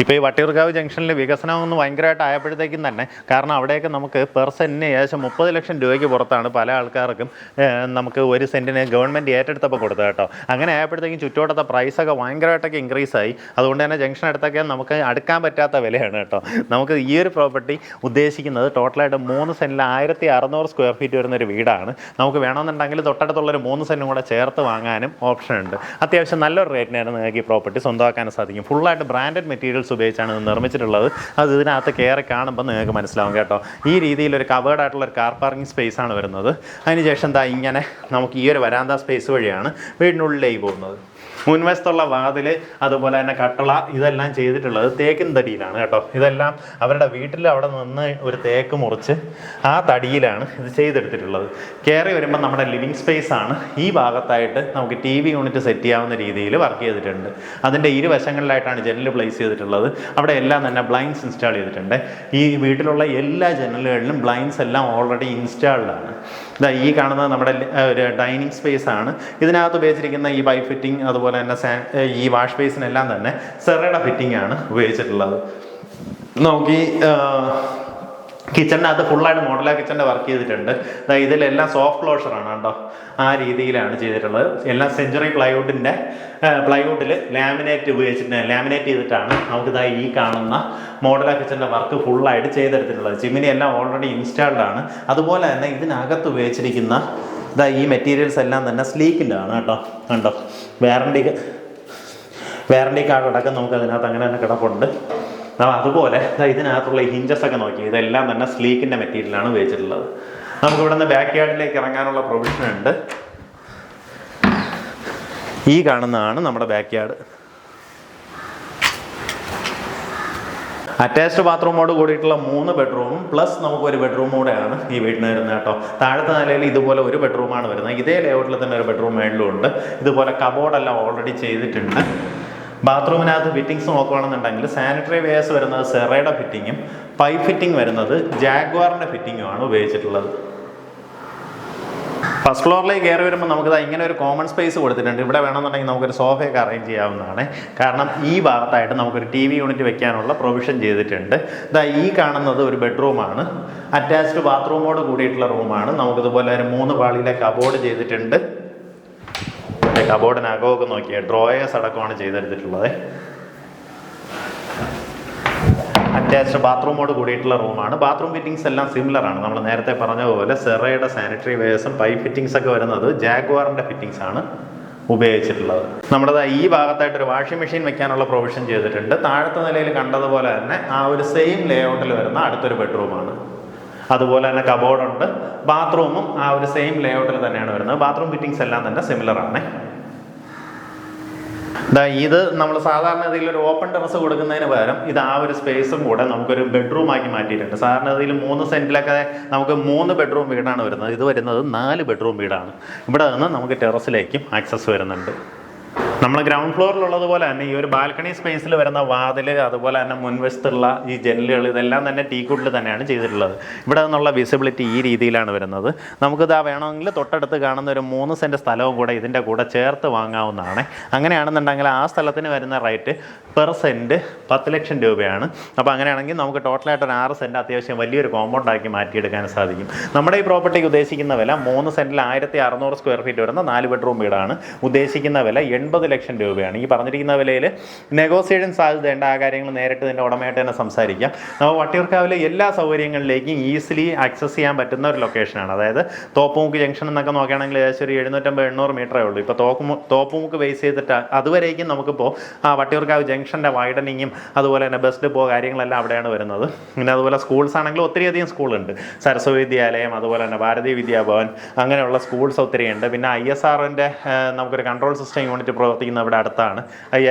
ഇപ്പോൾ ഈ വട്ടിയൂർക്കാവ് ജംഗ്ഷനിൽ വികസനം ഒന്ന് ഭയങ്കരമായിട്ട് ആയപ്പോഴത്തേക്കും തന്നെ കാരണം അവിടെയൊക്കെ നമുക്ക് പെർ സെന്റിന് ഏകദേശം മുപ്പത് ലക്ഷം രൂപയ്ക്ക് പുറത്താണ് പല ആൾക്കാർക്കും നമുക്ക് ഒരു സെന്റിന് ഗവൺമെന്റ് ഏറ്റെടുത്തപ്പോൾ കൊടുത്തത് കേട്ടോ. അങ്ങനെ ആയപ്പോഴത്തേക്കും ചുറ്റോട്ടത്തെ പ്രൈസൊക്കെ ഭയങ്കരമായിട്ടൊക്കെ ഇൻക്രീസ് ആയി. അതുകൊണ്ട് തന്നെ ജംഗ്ഷൻ അടുത്തൊക്കെ നമുക്ക് അടുക്കാൻ പറ്റാത്ത വിലയാണ് കേട്ടോ. നമുക്ക് ഈ ഒരു പ്രോപ്പർട്ടി ഉദ്ദേശിക്കുന്നത് ടോട്ടലായിട്ട് മൂന്ന് സെന്റിൽ ആയിരത്തി അറുന്നൂറ് സ്ക്വയർ ഫീറ്റ് വരുന്ന ഒരു വീടാണ്. നമുക്ക് വേണമെന്നുണ്ടെങ്കിൽ തൊട്ടടുത്തുള്ളൊരു മൂന്ന് സെന്റും കൂടെ ചേർത്ത് വാങ്ങാനും ഓപ്ഷൻ ഉണ്ട്. അത്യാവശ്യം നല്ലൊരു റേറ്റിനായിരുന്നു നിങ്ങൾക്ക് ഈ പ്രോപ്പർട്ടി സ്വന്തമാക്കാൻ സാധിക്കും. ഫുള്ളായിട്ട് ബ്രാൻഡഡ് മെറ്റീരിയൽസ് ഉപയോഗിച്ചാണ് ഇത് നിർമ്മിച്ചിട്ടുള്ളത്. അത് ഇതിനകത്ത് കയറി കാണുമ്പോൾ നിങ്ങൾക്ക് മനസ്സിലാവും കേട്ടോ. ഈ രീതിയിൽ ഒരു കവേർഡ് ആയിട്ടുള്ള ഒരു കാർ പാർക്കിംഗ് സ്പേസ് ആണ് വരുന്നത്. അതിനുശേഷം എന്താ ഇങ്ങനെ നമുക്ക് ഈ ഒരു വരാന്ത സ്പേസ് വഴിയാണ് വീടിനുള്ളിലേക്ക് പോകുന്നത്. മുൻവശത്തുള്ള വാതിൽ അതുപോലെ തന്നെ കട്ടള ഇതെല്ലാം ചെയ്തിട്ടുള്ളത് തേക്കിൻ തടിയിലാണ് കേട്ടോ. ഇതെല്ലാം അവരുടെ വീട്ടിൽ അവിടെ നിന്ന് ഒരു തേക്ക് മുറിച്ച് ആ തടിയിലാണ് ഇത് ചെയ്തെടുത്തിട്ടുള്ളത്. കയറി വരുമ്പോൾ നമ്മുടെ ലിവിങ് സ്പേസ് ആണ്. ഈ ഭാഗത്തായിട്ട് നമുക്ക് ടി വി യൂണിറ്റ് സെറ്റ് ചെയ്യാവുന്ന രീതിയിൽ വർക്ക് ചെയ്തിട്ടുണ്ട്. അതിന്റെ ഇരുവശങ്ങളിലായിട്ടാണ് ജനൽ പ്ലേസ് ചെയ്തിട്ടുള്ളത്. അവിടെ എല്ലാം തന്നെ ബ്ലൈൻഡ്സ് ഇൻസ്റ്റാൾ ചെയ്തിട്ടുണ്ട്. ഈ വീട്ടിലുള്ള എല്ലാ ജനലുകളിലും ബ്ലൈൻഡ്സ് എല്ലാം ഓൾറെഡി ഇൻസ്റ്റാൾഡ് ആണ്. ഇതാ ഈ കാണുന്നത് നമ്മുടെ ഒരു ഡൈനിങ് സ്പേസ് ആണ്. ഇതിനകത്ത് ഉപയോഗിച്ചിരിക്കുന്ന ഈ ബൈ ഫിറ്റിംഗ് അതുപോലെ തന്നെ ഈ വാഷ് ബേസിനെല്ലാം തന്നെ സെറയുടെ ഫിറ്റിംഗ് ആണ് ഉപയോഗിച്ചിട്ടുള്ളത്. നോക്കി കിച്ചണിനകത്ത് ഫുള്ളായിട്ട് മോഡലാ കിച്ചണിന്റെ വർക്ക് ചെയ്തിട്ടുണ്ട്. ഇതിലെല്ലാം സോഫ്റ്റ് ക്ലോഷറാണ് കേട്ടോ ആ രീതിയിലാണ് ചെയ്തിട്ടുള്ളത്. എല്ലാം സെഞ്ചുറി പ്ലൈവുഡിന്റെ പ്ലൈവുഡിൽ ലാമിനേറ്റ് ഉപയോഗിച്ചിട്ട് ലാമിനേറ്റ് ചെയ്തിട്ടാണ് നമുക്കിതാ ഈ കാണുന്ന മോഡലാ കിച്ചണിന്റെ വർക്ക് ഫുള്ളായിട്ട് ചെയ്തെടുത്തിട്ടുള്ളത്. ചിമ്മിനി എല്ലാം ഓൾറെഡി ഇൻസ്റ്റാൾഡ് ആണ്. അതുപോലെ തന്നെ ഇതിനകത്ത് ഉപയോഗിച്ചിരിക്കുന്ന ഇതാ ഈ മെറ്റീരിയൽസ് എല്ലാം തന്നെ സ്ലീക്കിന്റെ ആണ് കേട്ടോ. കണ്ടോ? വാറണ്ടി വാറണ്ടി കാർഡ് അടക്കം നമുക്ക് അതിനകത്ത് അങ്ങനെ തന്നെ കിടപ്പുണ്ട്. അതുപോലെ ഇതിനകത്തുള്ള ഹിഞ്ചസ് ഒക്കെ നോക്കി ഇതെല്ലാം തന്നെ സ്ലീക്കിന്റെ മെറ്റീരിയലാണ് ഉപയോഗിച്ചിട്ടുള്ളത്. നമുക്ക് ഇവിടെ നിന്ന് ബാക്ക് യാർഡിലേക്ക് ഇറങ്ങാനുള്ള പ്രൊവിഷൻ ഉണ്ട്. ഈ കാണുന്നതാണ് നമ്മുടെ ബാക്ക് യാർഡ് അറ്റാച്ച്ഡ് ബാത്റൂമോട് കൂടിയിട്ടുള്ള മൂന്ന് ബെഡ്റൂമും പ്ലസ് നമുക്ക് ഒരു ബെഡ്റൂം കൂടെയാണ് ഈ വീട്ടിന് വരുന്നത് കേട്ടോ. താഴത്തെ നിലയിൽ ഇതുപോലെ ഒരു ബെഡ്റൂമാണ് വരുന്നത്. ഇതേ ലേഔട്ടിൽ തന്നെ ഒരു ബെഡ്റൂം മേളിലും ഉണ്ട്. ഇതുപോലെ കബോർഡെല്ലാം ഓൾറെഡി ചെയ്തിട്ടുണ്ട്. ബാത്റൂമിനകത്ത് ഫിറ്റിങ്സ് നോക്കുകയാണെന്നുണ്ടെങ്കിൽ സാനിറ്ററി വെയർസ് വരുന്നത് സെറയുടെ ഫിറ്റിങ്ങും പൈപ്പ് ഫിറ്റിംഗ് വരുന്നത് ജാഗ്വാറിന്റെ ഫിറ്റിങ്ങുമാണ് ഉപയോഗിച്ചിട്ടുള്ളത്. ഫസ്റ്റ് ഫ്ലോറിലേക്ക് കയറി വരുമ്പോൾ നമുക്ക് ഇങ്ങനെ ഒരു കോമൺ സ്പേസ് കൊടുത്തിട്ടുണ്ട്. ഇവിടെ വേണമെന്നുണ്ടെങ്കിൽ നമുക്കൊരു സോഫയൊക്കെ അറേഞ്ച് ചെയ്യാവുന്നതാണ്. കാരണം ഈ ഭാഗത്തായിട്ട് നമുക്കൊരു ടി വി യൂണിറ്റ് വെക്കാനുള്ള പ്രൊവിഷൻ ചെയ്തിട്ടുണ്ട്. ഇതാ ഈ കാണുന്നത് ഒരു ബെഡ്റൂമാണ് അറ്റാച്ച്ഡ് ബാത്റൂമോട് കൂടിയിട്ടുള്ള റൂമാണ് നമുക്കിതുപോലെ ഒരു മൂന്ന് പാളിയിലെ കബോർഡ് ചെയ്തിട്ടുണ്ട്. കബോർഡിനകമൊക്കെ നോക്കിയേ. ഡ്രോയേഴ്സ് അടക്കമാണ് ചെയ്തെടുത്തിട്ടുള്ളത്. അറ്റാച്ച്ഡ് ബാത്റൂമോട് കൂടിയിട്ടുള്ള റൂമാണ്. ബാത്റൂം ഫിറ്റിംഗ്സ് എല്ലാം സിമിലർ ആണ്. നമ്മൾ നേരത്തെ പറഞ്ഞ പോലെ സെറയുടെ സാനിറ്ററി വെയേഴ്സും പൈപ്പ് ഫിറ്റിംഗ്സ് ഒക്കെ വരുന്നത് ജാഗ്വാറിന്റെ ഫിറ്റിംഗ്സ് ആണ് ഉപയോഗിച്ചിട്ടുള്ളത്. നമ്മുടെ ഈ ഭാഗത്തായിട്ട് ഒരു വാഷിംഗ് മെഷീൻ വെക്കാനുള്ള പ്രൊവിഷൻ ചെയ്തിട്ടുണ്ട്. താഴത്തെ നിലയിൽ കണ്ടതുപോലെ തന്നെ ആ ഒരു സെയിം ലേഔട്ടിൽ വരുന്ന അടുത്തൊരു ബെഡ്റൂമാണ് അതുപോലെ തന്നെ കബോർഡുണ്ട് ബാത്റൂമും ആ ഒരു സെയിം ലേഔട്ടിൽ തന്നെയാണ് വരുന്നത്. ബാത്റൂം ഫിറ്റിംഗ്സ് എല്ലാം തന്നെ സിമിലർ ആണ്. ഇത് നമ്മൾ സാധാരണ ഇതിൽ ഒരു ഓപ്പൺ ടെറസ് കൊടുക്കുന്നതിന് പകരം ഇത് ആ ഒരു സ്പേസും കൂടെ നമുക്കൊരു ബെഡ്റൂം ആക്കി മാറ്റിയിട്ടുണ്ട്. സാധാരണ ഇതിൽ മൂന്ന് സെന്റിലൊക്കെ നമുക്ക് മൂന്ന് ബെഡ്റൂം വീടാണ് വരുന്നത്. ഇത് വരുന്നത് നാല് ബെഡ്റൂം വീടാണ്. ഇവിടെ നിന്ന് നമുക്ക് ടെറസിലേക്കും ആക്സസ് വരുന്നുണ്ട്. നമ്മൾ ഗ്രൗണ്ട് ഫ്ലോറിലുള്ളത് പോലെ തന്നെ ഈ ഒരു ബാൽക്കണി സ്പേസിൽ വരുന്ന വാതിൽ അതുപോലെ തന്നെ മുൻവശത്തുള്ള ഈ ജനലുകൾ ഇതെല്ലാം തന്നെ ടീക്കുഡിൽ തന്നെയാണ് ചെയ്തിട്ടുള്ളത്. ഇവിടെ നിന്നുള്ള വിസിബിലിറ്റി ഈ രീതിയിലാണ് വരുന്നത്. നമുക്കിത് വേണമെങ്കിൽ തൊട്ടടുത്ത് കാണുന്ന ഒരു മൂന്ന് സെന്റ് സ്ഥലവും കൂടെ ഇതിന്റെ കൂടെ ചേർത്ത് വാങ്ങാവുന്നതാണ്. അങ്ങനെയാണെന്നുണ്ടെങ്കിൽ ആ സ്ഥലത്തിന് വരുന്ന റേറ്റ് പെർ സെന്റ് പത്ത് ലക്ഷം രൂപയാണ്. അപ്പോൾ അങ്ങനെയാണെങ്കിൽ നമുക്ക് ടോട്ടലായിട്ട് ഒരു ആറ് സെന്റ് അത്യാവശ്യം വലിയൊരു കോമ്പൗണ്ട് ആക്കി മാറ്റിയെടുക്കാൻ സാധിക്കും. നമ്മുടെ ഈ പ്രോപ്പർട്ടിക്ക് ഉദ്ദേശിക്കുന്ന വില മൂന്ന് സെന്റിൽ ആയിരത്തി അറുന്നൂറ് സ്ക്വയർ ഫീറ്റ് വരുന്ന നാല് ബെഡ്റൂം വീടാണ്. ഉദ്ദേശിക്കുന്ന വില എൺപത് ലക്ഷം രൂപയാണ്. ഈ പറഞ്ഞിരിക്കുന്ന വിലയിൽ നെഗോസിയേഷൻ സാധ്യതയുണ്ട്. ആ കാര്യങ്ങൾ നേരിട്ട് ഇതിന്റെ ഉടമയായിട്ട് തന്നെ സംസാരിക്കാം. നമ്മൾ വട്ടിയൂർക്കാവിലെ എല്ലാ സൗകര്യങ്ങളിലേക്കും ഈസിലി ആക്സസ് ചെയ്യാൻ പറ്റുന്ന ഒരു ലൊക്കേഷനാണ് അതായത് തോപ്പുമുക്ക് ജംഗ്ഷൻ എന്നൊക്കെ നോക്കുകയാണെങ്കിൽ ഏകദേശം ഒരു എഴുന്നൂറ്റമ്പത് എണ്ണൂറ് മീറ്ററേ ഉള്ളൂ. ഇപ്പോൾ തോപ്പുമു തോപ്പുമുക്ക് ബേസ് ചെയ്തിട്ട് അതുവരേക്കും നമുക്കിപ്പോൾ ആ വട്ടിയൂർക്കാവ് ജംഗ്ഷന്റെ വൈഡനിങ്ങും അതുപോലെ തന്നെ ബസ് ഡിപ്പോ കാര്യങ്ങളെല്ലാം അവിടെയാണ് വരുന്നത്. പിന്നെ അതുപോലെ സ്കൂൾസ് ആണെങ്കിൽ ഒത്തിരിയധികം സ്കൂളുണ്ട് സരസ്വതി വിദ്യാലയം അതുപോലെ തന്നെ ഭാരതീയ വിദ്യാഭവൻ അങ്ങനെയുള്ള സ്കൂൾസ് ഒത്തിരി ഉണ്ട്. പിന്നെ ഐ എസ് ആറിന്റെ നമുക്കൊരു കൺട്രോൾ സിസ്റ്റം യൂണിറ്റ് പ്രവർത്തിക്കുന്ന ഇവിടെ അടുത്താണ്.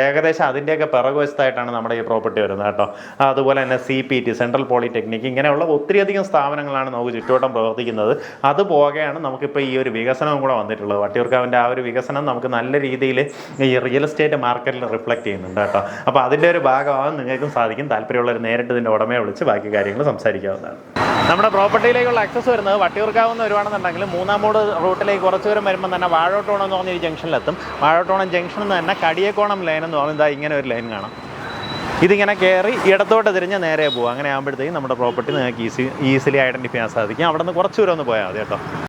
ഏകദേശം അതിന്റെയൊക്കെ പിറകുവശത്തായിട്ടാണ് നമ്മുടെ ഈ പ്രോപ്പർട്ടി വരുന്നത് കേട്ടോ. അതുപോലെ തന്നെ C P T central polytechnic ഇങ്ങനെയുള്ള ഒത്തിരിയധികം സ്ഥാപനങ്ങളാണ് നമുക്ക് ചുറ്റുവട്ടം പ്രവർത്തിക്കുന്നത്. അത് പോകെയാണ് നമുക്കിപ്പോൾ ഈ ഒരു വികസനവും കൂടെ വന്നിട്ടുള്ളത്. വട്ടിയൂർക്കാവിന്റെ ആ ഒരു വികസനം നമുക്ക് നല്ല രീതിയിൽ ഈ റിയൽ എസ്റ്റേറ്റ് മാർക്കറ്റിൽ റിഫ്ലക്റ്റ് ചെയ്യുന്നുണ്ട് കേട്ടോ. അപ്പോൾ അതിന്റെ ഒരു ഭാഗമാകാൻ നിങ്ങൾക്കും സാധിക്കും. താല്പര്യമുള്ളവർ നേരിട്ട് ഇതിന്റെ ഉടമയെ വിളിച്ച് ബാക്കി കാര്യങ്ങൾ സംസാരിക്കാവുന്നതാണ്. നമ്മുടെ പ്രോപ്പർട്ടിയിലേക്കുള്ള ആക്സസ് വരുന്നത് വട്ടിയൂർക്കാവ് നിന്ന് വരുവാണെന്നുണ്ടെങ്കിൽ മൂന്നാം മൂട് റൂട്ടിലേക്ക് കുറച്ച് ദൂരം വരുമ്പോൾ തന്നെ വാഴോട്ടോണം എന്ന് പറഞ്ഞൊരു ജംഗ്ഷനിലെത്തും വാഴോട്ടോണം ജംഗ്ഷനിൽ നിന്ന് തന്നെ കടിയക്കോണം ലൈൻ എന്ന് പറഞ്ഞാൽ ഇങ്ങനെ ഒരു ലൈൻ കാണാം. ഇതിങ്ങനെ കയറി ഇടത്തോട്ട് തിരിഞ്ഞ് നേരെ പോകും അങ്ങനെ ആകുമ്പോഴത്തേക്കും നമ്മുടെ പ്രോപ്പർട്ടി നിങ്ങൾക്ക് ഈസി ഈസിലി ഐഡന്റിഫൈ ചെയ്യാൻ സാധിക്കും. അവിടെ നിന്ന് കുറച്ച് ദൂരം ഒന്ന് പോയാൽ മതി കേട്ടോ.